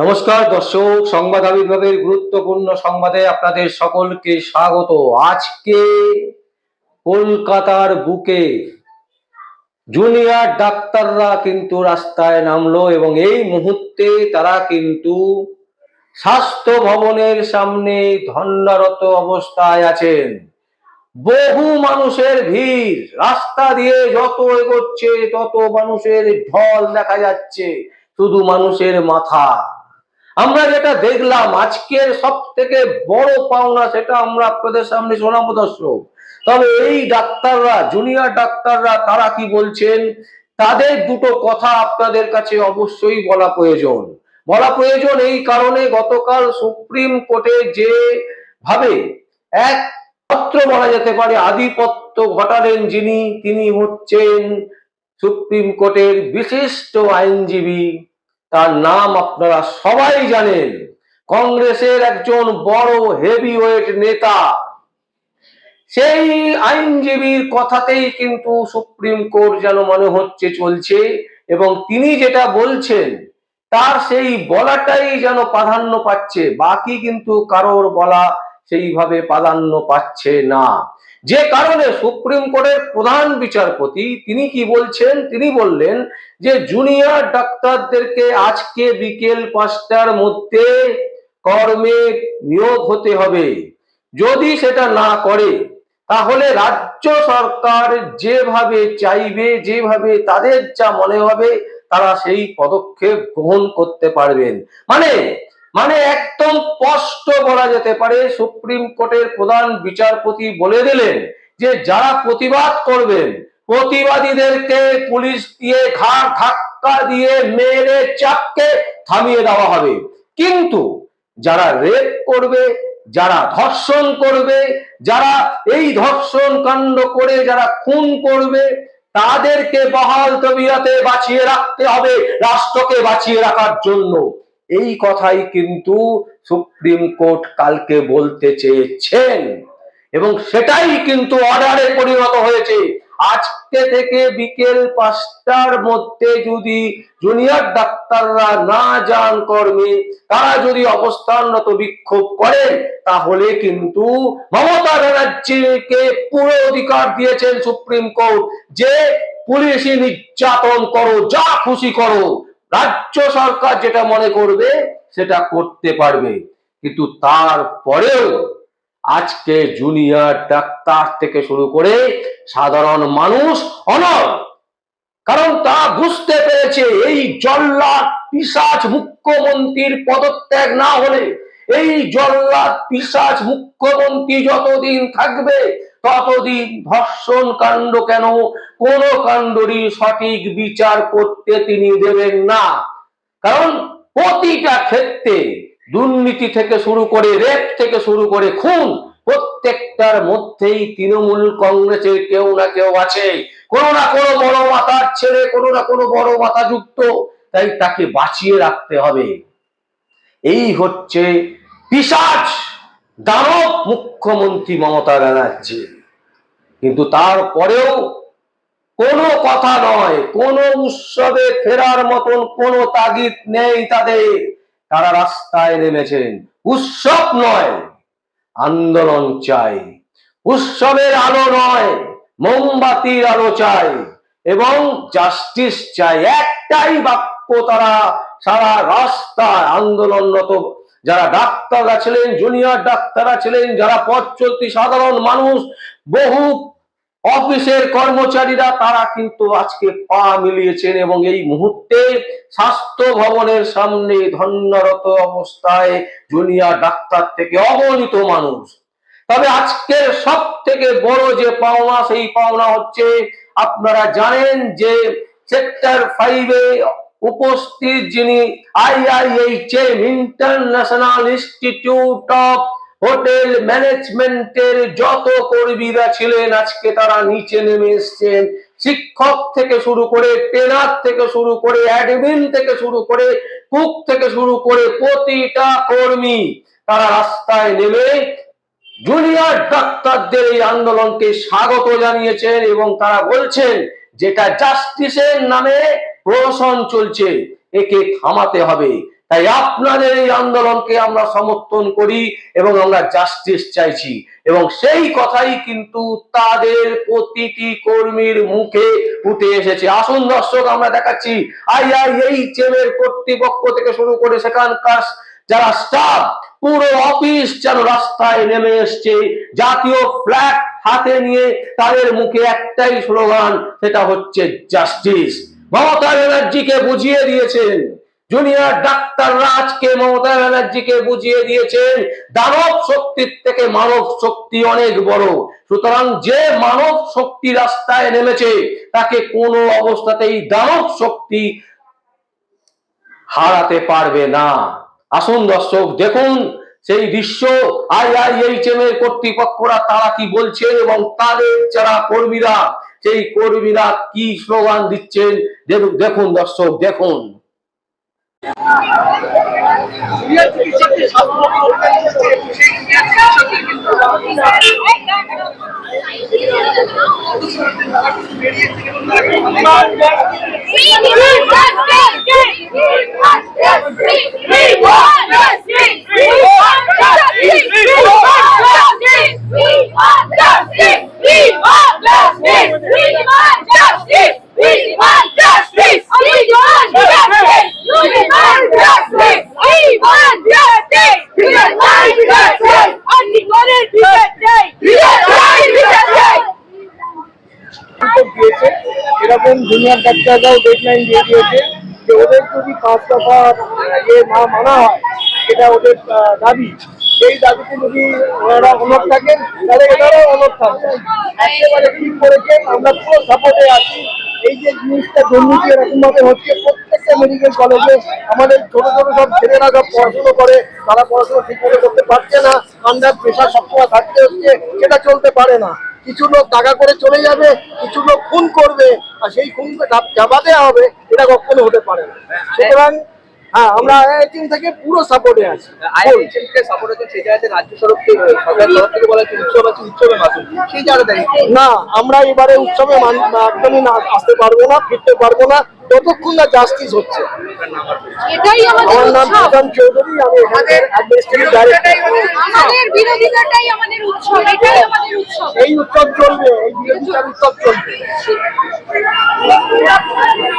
নমস্কার, দর্শক, সংবাদ আবির্ভাবের গুরুত্বপূর্ণ সংবাদে আপনাদের সকলকে স্বাগত। আজকে কলকাতার বুকে জুনিয়র ডাক্তাররা কিন্তু রাস্তায় নামলো এবং এই মুহূর্তে তারা কিন্তু স্বাস্থ্য ভবনের সামনে ধন্যরত অবস্থায় আছেন। বহু মানুষের ভিড়, রাস্তা দিয়ে যত এগোচ্ছে তত মানুষের ঢল দেখা যাচ্ছে, শুধু মানুষের মাথা। আমরা যেটা দেখলাম, আজকের সব থেকে বড় পাওনা সেটা আমরা আপনাদের সামনে শোনাবো দর্শক। তবে এই ডাক্তাররা জুনিয়র ডাক্তাররা তারা কি বলছেন? তাদের দুটো কথা আপনাদের কাছে অবশ্যই বলা প্রয়োজন। বলা প্রয়োজন এই কারণে গতকাল সুপ্রিম কোর্টে যে ভাবে এক পত্র বলা যেতে পারে আধিপত্য ঘটালেন যিনি, তিনি হচ্ছেন সুপ্রিম কোর্টের বিশিষ্ট আইনজীবী তার নাম আপনারা সবাই জানেন। কংগ্রেসের একজন বড় হেভি ওয়েট নেতা। সেই আইনজীবীর কথাতেই কিন্তু সুপ্রিম কোর্ট যেন মনে হচ্ছে চলছে এবং তিনি যেটা বলছেন, তার সেই বলাটাই যেন প্রাধান্য পাচ্ছে। বাকি কিন্তু কারোর বলা সেইভাবে প্রাধান্য পাচ্ছে না। যে কারণে সুপ্রিম কোর্টের প্রধান বিচারপতি তিনি কি বলছেন? তিনি বললেন যে জুনিয়র ডাক্তারদেরকে আজকে বিকেল পাঁচটার মধ্যে কর্মে নিয়োগ হতে হবে। যদি সেটা না করে, তাহলে রাজ্য সরকার যেভাবে চাইবে, যেভাবে তাদের যা মনে হবে, তারা সেই পদক্ষেপ গ্রহণ করতে পারবেন। মানে মানে একদম স্পষ্ট বলা যেতে পারে, সুপ্রিম কোর্টের প্রধান বিচারপতি বলে দিলেন যে যারা প্রতিবাদ করবেন, প্রতিবাদীদেরকে পুলিশ দিয়ে ঘাড় ধাক্কা দিয়ে মেরে চাপকে থামিয়ে দেওয়া হবে। কিন্তু যারা রেপ করবে, যারা ধর্ষণ করবে, যারা এই ধর্ষণ কাণ্ড করে যারা খুন করবে, তাদেরকে বহাল তবিয়াতে বাঁচিয়ে রাখতে হবে, রাষ্ট্রকে বাঁচিয়ে রাখার জন্য। এই কথাই কিন্তু সুপ্রিম কোর্ট কালকে বলতে চেয়েছেন। এবং সেটাই কিন্তু অর্ডারে পরিণত হয়েছে। আজকে থেকে বিকেল পাঁচটার মধ্যে যদি জুনিয়র ডাক্তাররা না যান কর্মে, তারা যদি অবস্থানরত বিক্ষোভ করেন, তাহলে কিন্তু মমতা ব্যানার্জিকে পুরো অধিকার দিয়েছেন সুপ্রিম কোর্ট যে পুলিশি নির্যাতন করো, যা খুশি করো রাজ্য সরকার যেটা মনে করবে, সেটা করতে পারবে। কিন্তু তারপরেও আজকে জুনিয়র ডাক্তার থেকে শুরু করে সাধারণ মানুষ অনর কারণ তা বুঝতে পেরেছে, এই জল্লাদ পিসাজ মুখ্যমন্ত্রীর পদত্যাগ না হলে, এই জল্লাদ পিসাজ মুখ্যমন্ত্রী যতদিন থাকবে ততদিন ধর্ষণ কাণ্ড কেন? কোন কাণ্ডরই সঠিক বিচার করতে তিনি দেবেন না। কারণ প্রতিটা ক্ষেত্রে দুর্নীতি থেকে শুরু করে রেপ থেকে শুরু করে খুন প্রত্যেকটার মধ্যেই তৃণমূল কংগ্রেসের কেউ না কেউ আছে। কোনো না কোনো বড় মাথার ছেড়ে কোনো না কোনো বড় মাথা যুক্ত। তাই তাকে বাঁচিয়ে রাখতে হবে। এই হচ্ছে পিসাজ দানব মুখ্যমন্ত্রী মমতা ব্যানার্জি। কিন্তু তারপরেও কোনো কথা নয়, কোনো উৎসবে ফেরার মতন কোনো তাগিদ নেই তাদের। তারা রাস্তায় নেমেছেন। উৎসব নয়, আন্দোলন চাই। উৎসবের আলো নয়, মোমবাতির আলো চাই। এবং জাস্টিস চাই। একটাই বাক্য তারা সারা রাস্তায় আন্দোলনরত যারা ডাক্তাররা ছিলেন জুনিয়র ডাক্তাররা ছিলেন, যারা পথ চলতি সাধারণ মানুষ, বহু অফিসের কর্মচারীরা, তারা কিন্তু আজকে পা মিলিয়েছেন এবং এই মুহূর্তে স্বাস্থ্য ভবনের সামনে ধন্যরত অবস্থায় জুনিয়র ডাক্তার থেকে অগণিত মানুষ। তবে আজকের সব থেকে বড় যে পাওনা, সেই পাওনা হচ্ছে, আপনারা জানেন যে সেক্টর ফাইভে উপস্থিত যিনি IIH international institute of hotel ম্যানেজমেন্টের যত কর্মীরা ছিলেন, আজকে তারা নিচে নেমে এসছেন। শিক্ষক থেকে শুরু করে ট্রেনার থেকে শুরু করে অ্যাডমিন থেকে শুরু করে কুক থেকে শুরু করে প্রতিটা কর্মী তারা রাস্তায় নেমে জুনিয়র ডাক্তারদের এই আন্দোলনকে স্বাগত জানিয়েছেন এবং তারা বলছেন, যেটা জাস্টিসের নামে প্রহসন চলছে, একে থামাতে হবে। তাই আপনাদের এই আন্দোলনকে আমরা সমর্থন করি এবং আমরা জাস্টিস চাইছি। এবং সেই কথাই কিন্তু তাদের প্রতিটি কর্মীর মুখে উঠে এসেছে। আসুন দর্শক, আমরা দেখাচ্ছি আই আই এই চেমের কর্তৃপক্ষ থেকে শুরু করে সেখানকার যারা স্টাফ পুরো অফিস যেন রাস্তায় নেমে এসছে। জাতীয় ফ্ল্যাগ হাতে নিয়ে তাদের মুখে একটাই স্লোগান সেটা হচ্ছে জাস্টিস মমতা ব্যানার্জিকে বুঝিয়ে দিয়েছেন। জুনিয়র ডাক্তাররা আজকে মমতা ব্যানার্জিকে বুঝিয়ে দিয়েছেন। দানব শক্তির থেকে মানব শক্তি অনেক বড়। সুতরাং যে মানব শক্তি রাস্তায় নেমেছে, তাকে কোনো অবস্থাতেই দানব শক্তি হারাতে পারবে না। আসুন দর্শক, দেখুন সেই দৃশ্য আই আই এইচ এম এর কর্তৃপক্ষরা তারা কি বলছেন এবং তাদের যারা কর্মীরা সেই কর্মীরা কি স্লোগান দিচ্ছেন? দেখুন- দেখুন দর্শক দেখুন। সিরিয়াল চিকিৎসকদের স্বাস্থ্য সেই চিকিৎসকদের কিন্তু বেরিয়ে থেকে এবং তারা রিপোর্ট দিয়েছে। এরকম জুনিয়র ডাক্তাররাও ডেডলাইন দিয়ে দিয়েছে যে ওদের যদি পাঁচ দফা ইয়ে না মানা হয়, এটা ওদের দাবি। সেই দাবিতে যদি ওনারা অনড় থাকেন, তাহলে এনারাও অনড় থাকবেন। একেবারে ঠিক করেছেন আমরা পুরো সাপোর্টে আছি। এই যে জিনিসটা দুর্নীতি এরকম ভাবে হচ্ছে, প্রত্যেকটা মেডিকেল কলেজে আমাদের ছোট ছোট সব ছেলেরা সব পড়াশুনো করে, তারা পড়াশোনা ঠিক করে করতে পারছে না আন্ডার প্রেশার সবসময় থাকতে হচ্ছে, সেটা চলতে পারে না। কিছু লোক টাকা করে চলে যাবে, কিছু লোক খুন করবে, আর সেই খুন চাপা দেওয়া হবে, এটা কখনো হতে পারে না। সুতরাং হ্যাঁ আমরা থেকে পুরো সাপোর্টে আছি। সাপোর্ট সেই জায়গাতে রাজ্য সড়ক থেকে সরকারের তরফ থেকে বলা হচ্ছে উৎসব আছে সেই জায়গাটা না আমরা এবারে উৎসবে একদমই না আসতে পারব না ফিরতে পারব না। যতক্ষণ না জাস্টিস হচ্ছে। এটাই আমাদের আমার নাম প্রধান চৌধুরী আমি এখানকার আমাদের বিরোধিতাটাই আমাদের উৎসব এটাই আমাদের উৎসব। এই উৎসব চলবে এই বিরোধিতার উৎসব চলবে।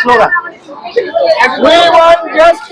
Slogan. We want justice!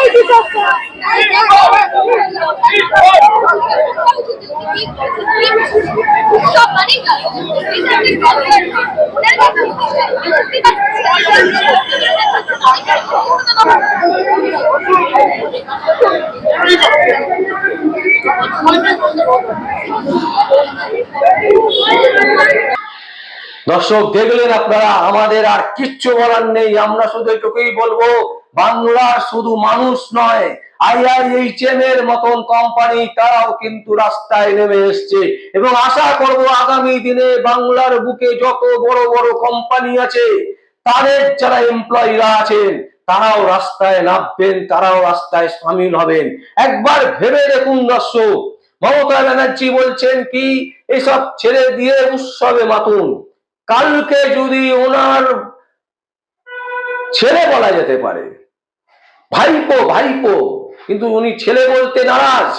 দর্শক, দেখলেন আপনারা, আমাদের আর কিচ্ছু বলার নেই। আমরা শুধু এটুকুই বলব, বাংলার শুধু মানুষ নয়, আইআইএইচএম এর মতন কোম্পানি তারাও কিন্তু রাস্তায় নেমে এসছে। এবং আশা করব, আগামী দিনে বাংলার বুকে যত বড় বড় কোম্পানি আছে, তাদের যারা এমপ্লয়িরা আছেন, তারাও রাস্তায় নামবেন, তারাও রাস্তায় সামিল হবেন। একবার ভেবে দেখুন দর্শক, মমতা ব্যানার্জি বলছেন কি, এসব ছেড়ে দিয়ে উৎসবে মাতুন। কালকে যদি ওনার ছেলে বলা যেতে পারে, ভাইপো ভাইপো, কিন্তু উনি ছেলে বলতে নারাজ।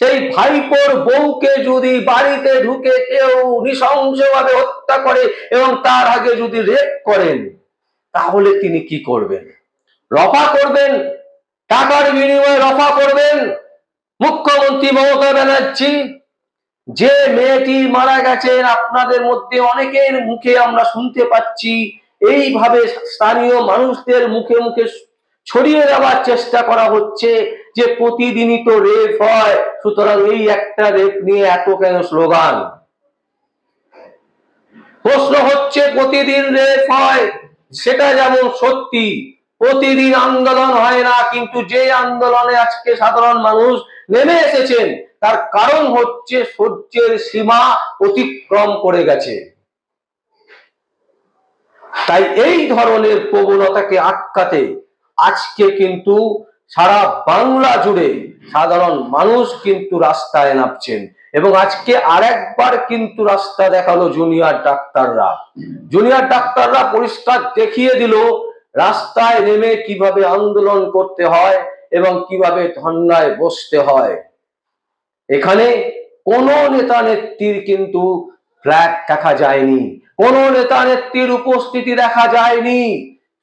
সেই ভাইপোর বউকে যদি বাড়িতে ঢুকে কেউ নৃশংসভাবে হত্যা করে এবং তার আগে যদি রেপ করেন, তাহলে তিনি কি করবেন? রফা করবেন? টাকার বিনিময়ে রফা করবেন? মুখ্যমন্ত্রী মমতা ব্যানার্জি যে মেয়েটি মারা গেছেন, আপনাদের মধ্যে অনেকের মুখে আমরা শুনতে পাচ্ছি। এইভাবে স্থানীয় মানুষদের মুখে মুখে ছড়িয়ে দেওয়ার চেষ্টা করা হচ্ছে যে প্রতিদিনই তো রেপ হয়। সুতরাং এই একটা রেপ নিয়ে এত কেন স্লোগান প্রশ্ন হচ্ছে, প্রতিদিন রেপ হয়? সেটা যেমন সত্যি, প্রতিদিন আন্দোলন হয় না, কিন্তু যে আন্দোলনে আজকে সাধারণ মানুষ নেমে এসেছেন তার কারণ হচ্ছে সহ্যের সীমা অতিক্রম করে গেছে। তাই এই ধরনের প্রবণতাকে আটকাতে আজকে কিন্তু সারা বাংলা জুড়ে সাধারণ মানুষ কিন্তু রাস্তায় নামছেন এবং আজকে আরেকবার কিন্তু রাস্তা দেখাল জুনিয়র ডাক্তাররা। জুনিয়র ডাক্তাররা পরিষ্কার দেখিয়ে দিল রাস্তায় নেমে কীভাবে আন্দোলন করতে হয় এবং কীভাবে ধর্নায় বসতে হয়। এখানে কোন নেতা নেত্রীর কিন্তু ফ্ল্যাগ দেখা যায়নি। কোন নেতা নেত্রীর উপস্থিতি দেখা যায়নি।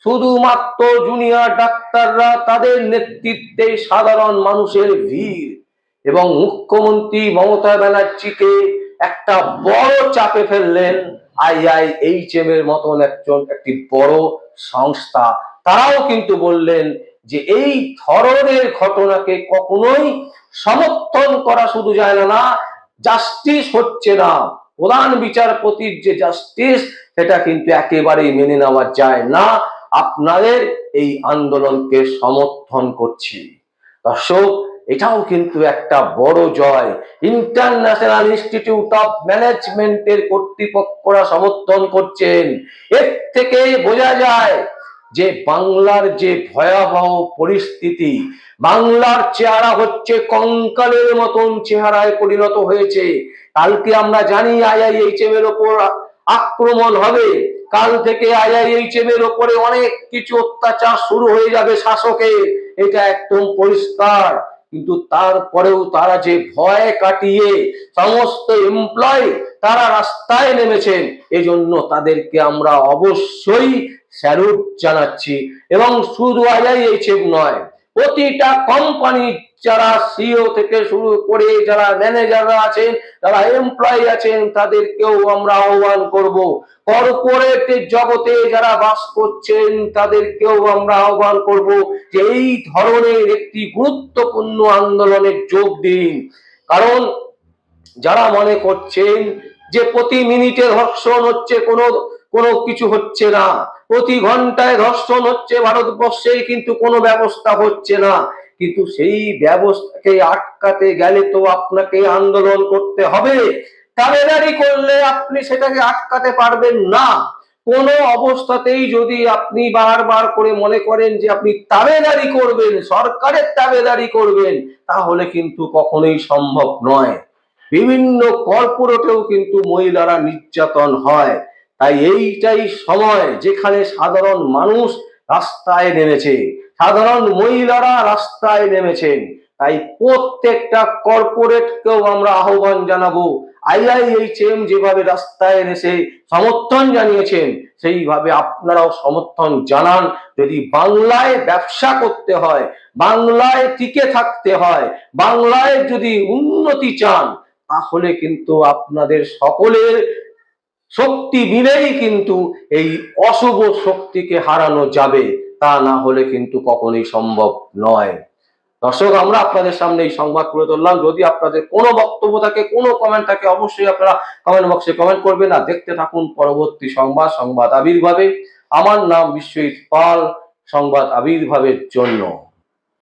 শুধুমাত্র জুনিয়র ডাক্তাররা তাদের নেতৃত্বে সাধারণ মানুষের ভিড়। এবং মুখ্যমন্ত্রী মমতা ব্যানার্জিকে একটা বড় চাপে ফেললেন আইআইএইচএম এর মতন একজন, একটি বড় সংস্থা। তারাও কিন্তু বললেন যে এই ধরনের ঘটনাকে কখনোই সমর্থন করা শুধু যায় না জাস্টিস হচ্ছে না। প্রধান বিচারপতির যে জাস্টিস সেটা কিন্তু একেবারেই মেনে নেওয়া যায় না। আপনাদের এই আন্দোলনকে সমর্থন করছি। দর্শক, এটাও কিন্তু একটা বড় জয়। ইন্টারন্যাশনাল ইনস্টিটিউট অফ ম্যানেজমেন্টের কর্তৃপক্ষরা সমর্থন করছেন। এর থেকে বোঝা যায় যে বাংলার যে ভয়াবহ পরিস্থিতি, বাংলার চেহারা হচ্ছে কঙ্কালের মতন চেহারায় পরিণত হয়েছে। কালকে আমরা জানি আইআইএইচএম এর ওপর আক্রমণ হবে? কাল থেকে আইআইএইচএম এর ওপরে অনেক কিছু অত্যাচার শুরু হয়ে যাবে শাসকের। এটা একদম পরিষ্কার। কিন্তু তারপরেও তারা যে ভয় কাটিয়ে সমস্ত এমপ্লয় তারা রাস্তায় নেমেছেন, এজন্য তাদেরকে আমরা অবশ্যই স্যালুট জানাচ্ছি। এবং শুধু আইআইএইচএম নয়, প্রতিটা কোম্পানি যারা সিও থেকে শুরু করে যারা ম্যানেজাররা আছেন, যারা এমপ্লয়ি আছেন, তাদেরকেও আমরা আহ্বান করব। কর্পোরেট জগতে যারা বাস করছেন, তাদেরকেও আমরা আহ্বান করব যে এই ধরনের একটি গুরুত্বপূর্ণ আন্দোলনে যোগ দিন। কারণ যারা মনে করছেন যে প্রতি মিনিটে ধর্ষণ হচ্ছে, কোনো কোনো কিছু হচ্ছে না। প্রতি ঘন্টায় ধর্ষণ হচ্ছে ভারতবর্ষে, কিন্তু কোনো ব্যবস্থা হচ্ছে না। কিন্তু সেই ব্যবস্থাকে আটকাতে গেলে তো আপনাকে আন্দোলন করতে হবে। দাবেদারি করলে আপনি সেটাকে আটকাতে পারবেন না। কোনো অবস্থাতেই যদি আপনি বারবার করে মনে করেন যে আপনি তাবেদারি করবেন, সরকারের তাবেদারি করবেন, তাহলে কিন্তু কখনোই সম্ভব নয়। বিভিন্ন কর্পোরেটেও কিন্তু মহিলারা নির্যাতন হয়। তাই এইটাই সময় যেখানে সাধারণ মানুষ রাস্তায় নেমেছে। সাধারণ মহিলারা রাস্তায় নেমেছেন। তাই প্রত্যেকটা কর্পোরেটকেও আমরা আহ্বান জানাব, আইআইএইচএম যেভাবে রাস্তায় এনেছে সমর্থন জানিয়েছেন, সেইভাবে আপনারাও সমর্থন জানান। যদি বাংলায় ব্যবসা করতে হয়, বাংলায় টিকে থাকতে হয়, বাংলায় যদি উন্নতি চান, তাহলে কিন্তু আপনাদের সকলের শক্তি মিলেই কিন্তু এই অশুভ শক্তিকে হারানো যাবে, তা না হলে কিন্তু কখনোই সম্ভব নয়। দর্শক, আমরা আপনাদের সামনে এই সংবাদ তুলে ধরলাম। যদি আপনাদের কোনো বক্তব্য থাকে, কোনো কমেন্ট থাকে, অবশ্যই আপনারা কমেন্ট বক্সে কমেন্ট করবেন। আর দেখতে থাকুন পরবর্তী সংবাদ সংবাদ আবির্ভাবে। আমার নাম বিশ্বজিৎ পাল, সংবাদ আবির্ভাবের জন্য।